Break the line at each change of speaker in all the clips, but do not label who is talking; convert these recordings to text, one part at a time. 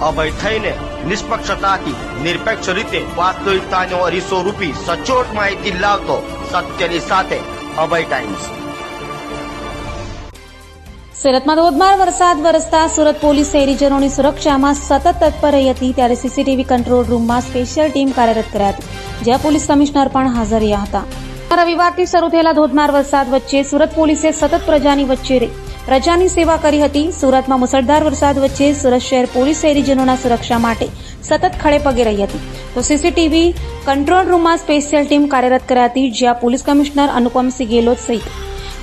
અભય થઈને નિષ્પક્ષતાથી નિરપેક્ષ રીતે વાસ્તવિકતાનો અરીસો રૂપી સચોટ માહિતી લાવતો સત્યની સાથે અભય ટાઈમ્સ.
સુરતમાં ધોધમાર વરસાદ વરસતા સુરત પોલીસ શહેરીજનોની સુરક્ષામાં સતત તત્પર રહી હતી ત્યારે સીસીટીવી કંટ્રોલ રૂમમાં સ્પેશિયલ ટીમ કાર્યરત કર્યા હતી, જ્યાં પોલીસ કમિશનર પણ હાજર રહ્યા હતા. રવિવારથી શરૂ થયેલા ધોધમાર વરસાદ વચ્ચે સુરત પોલીસે સતત પ્રજાની વચ્ચે રહી પ્રજાની સેવા કરી હતી. સુરતમાં મુસળધાર વરસાદ વચ્ચે સુરત શહેર પોલીસ શહેરીજનોના સુરક્ષા માટે સતત ખડે પગે રહી હતી. તો સીસીટીવી કંટ્રોલ રૂમમાં સ્પેશિયલ ટીમ કાર્યરત કરાઈ હતી જ્યાં પોલીસ કમિશનર અનુપમસિંહ ગેહલોત સહિત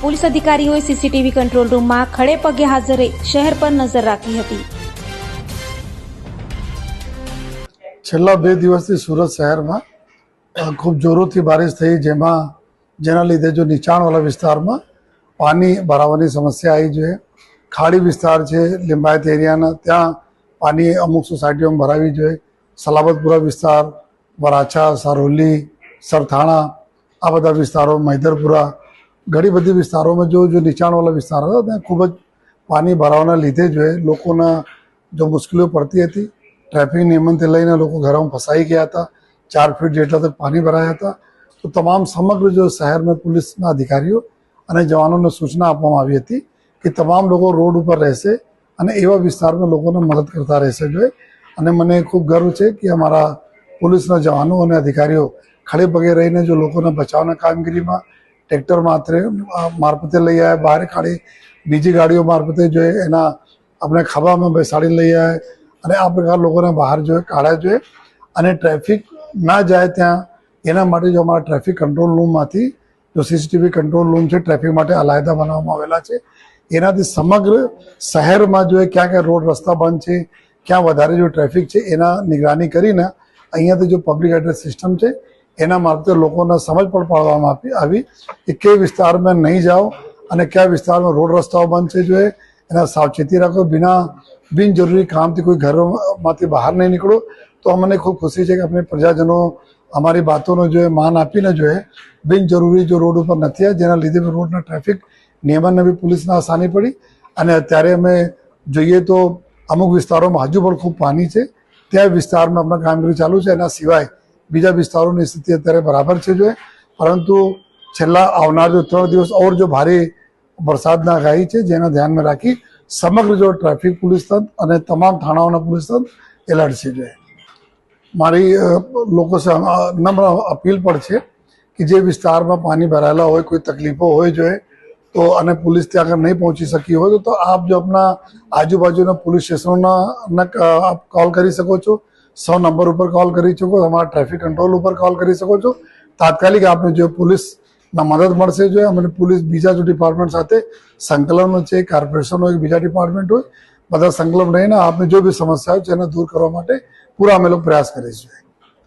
પોલીસ અધિકારીઓએ સીસીટીવી કંટ્રોલ રૂમમાં ખડે પગે હાજર રહી શહેર પર નજર રાખી હતી.
છેલ્લા બે દિવસથી સુરત શહેરમાં ખૂબ જોરોથી બારિશ થઈ, જેમાં, જેના લીધે જો નીચાણવાળા વિસ્તારમાં પાણી ભરાવાની સમસ્યા આવી જોઈએ. ખાડી વિસ્તાર છે, લિંબાયત એરિયાના, ત્યાં પાણી અમુક સોસાયટીઓમાં ભરાવી જોઈએ. સલાબતપુરા વિસ્તાર, વરાછા, સારોલી, સરથાણા, આ બધા વિસ્તારો, મૈદરપુરા, ઘણી બધી વિસ્તારોમાં જો જો નીચાણવાળા વિસ્તારો હતા, ત્યાં ખૂબ જ પાણી ભરાવાના લીધે જોઈએ લોકોના જો મુશ્કેલીઓ પડતી હતી, ટ્રાફિક નિયમનથી લઈને લોકો ઘરોમાં ફસાઈ ગયા હતા. ચાર ફીટ જેટલા તક પાણી ભરાયા હતા. તો તમામ સમગ્ર જો શહેરના પોલીસના અધિકારીઓ અને જવાનોને સૂચના આપવામાં આવી હતી કે તમામ લોકો રોડ ઉપર રહેશે અને એવા વિસ્તારમાં લોકોને મદદ કરતા રહેશે જોઈએ. અને મને ખૂબ ગર્વ છે કે અમારા પોલીસના જવાનો અને અધિકારીઓ ખડે પગે રહીને જો લોકોને બચાવના કામગીરીમાં ટ્રેક્ટર માત્ર મારફતે લઈ આવ્યા, બહાર કાઢી બીજી ગાડીઓ મારફતે જોઈએ એના આપણે ખભામાં બેસાડી લઈ આવ્યા અને આ પ્રકાર લોકોને બહાર જોઈએ કાઢ્યા જોઈએ. અને ટ્રાફિક ના જાય ત્યાં એના માટે જો અમારા ટ્રાફિક કંટ્રોલ રૂમમાંથી જો સીસીટીવી કંટ્રોલ રૂમ છે, ટ્રાફિક માટે અલાયદા બનાવવામાં આવેલા છે. એનાથી સમગ્ર શહેરમાં જો ક્યાં ક્યાં રોડ રસ્તા બંધ છે, ક્યાં વધારે જો ટ્રાફિક છે, એના નિગરાની કરીને અહીંયાથી જો પબ્લિક એડ્રેસ સિસ્ટમ છે, એના મારફતે લોકોને સમજ પણ પાડવામાં આપી આવી કે કઈ વિસ્તારમાં નહીં જાઓ અને કયા વિસ્તારમાં રોડ રસ્તાઓ બંધ છે જોઈએ એના સાવચેતી રાખો. બિના બિનજરૂરી કામથી કોઈ ઘરોમાંથી બહાર નહીં નીકળો. તો અમને ખૂબ ખુશી છે કે આપણે પ્રજાજનો અમારી બાતોનો જો માન આપીને જોઈએ બિનજરૂરી જો રોડ ઉપર નથી આવ્યા, જેના લીધે રોડના ટ્રાફિક નિયમનને બી પોલીસને આસાની પડી અને અત્યારે અમે જોઈએ તો અમુક વિસ્તારોમાં હજુ પણ ખૂબ પાણી છે. ત્યાં વિસ્તારમાં આપણા કામગીરી ચાલુ છે એના સિવાય બીજા વિસ્તારોની સ્થિતિ અત્યારે બરાબર છે જોઈએ પરંતુ છેલ્લા આવનાર જો ત્રણ દિવસ ઓર જો ભારે વરસાદના આગાહી છે, જેના ધ્યાનમાં રાખી સમગ્ર જો ટ્રાફિક પોલીસ તંત્ર અને તમામ થાણાઓના પોલીસ તંત્ર એલર્ટ છે જોઈએ મારી લોકો નમ્ર અપીલ પણ છે કે જે વિસ્તારમાં પાણી ભરાયેલા હોય, કોઈ તકલીફો હોય જોઈએ તો અને પોલીસ ત્યાં આગળ નહીં પહોંચી શકી હોય, તો આપ જો આપના આજુબાજુના પોલીસ સ્ટેશનોના આપ કોલ કરી શકો છો. સો નંબર ઉપર કોલ કરી શકો, અમારા ટ્રાફિક કંટ્રોલ ઉપર કોલ કરી શકો છો. તાત્કાલિક આપને જો પોલીસના મદદ મળશે જોઈએ અમને પોલીસ બીજા જો ડિપાર્ટમેન્ટ સાથે સંકલન છે કોર્પોરેશન હોય બીજા ડિપાર્ટમેન્ટ હોય બધા સંકલન રહીને આપને જો બી સમસ્યા હોય છે એને દૂર કરવા માટે પૂરા અમે લોકો પ્રયાસ કરીશું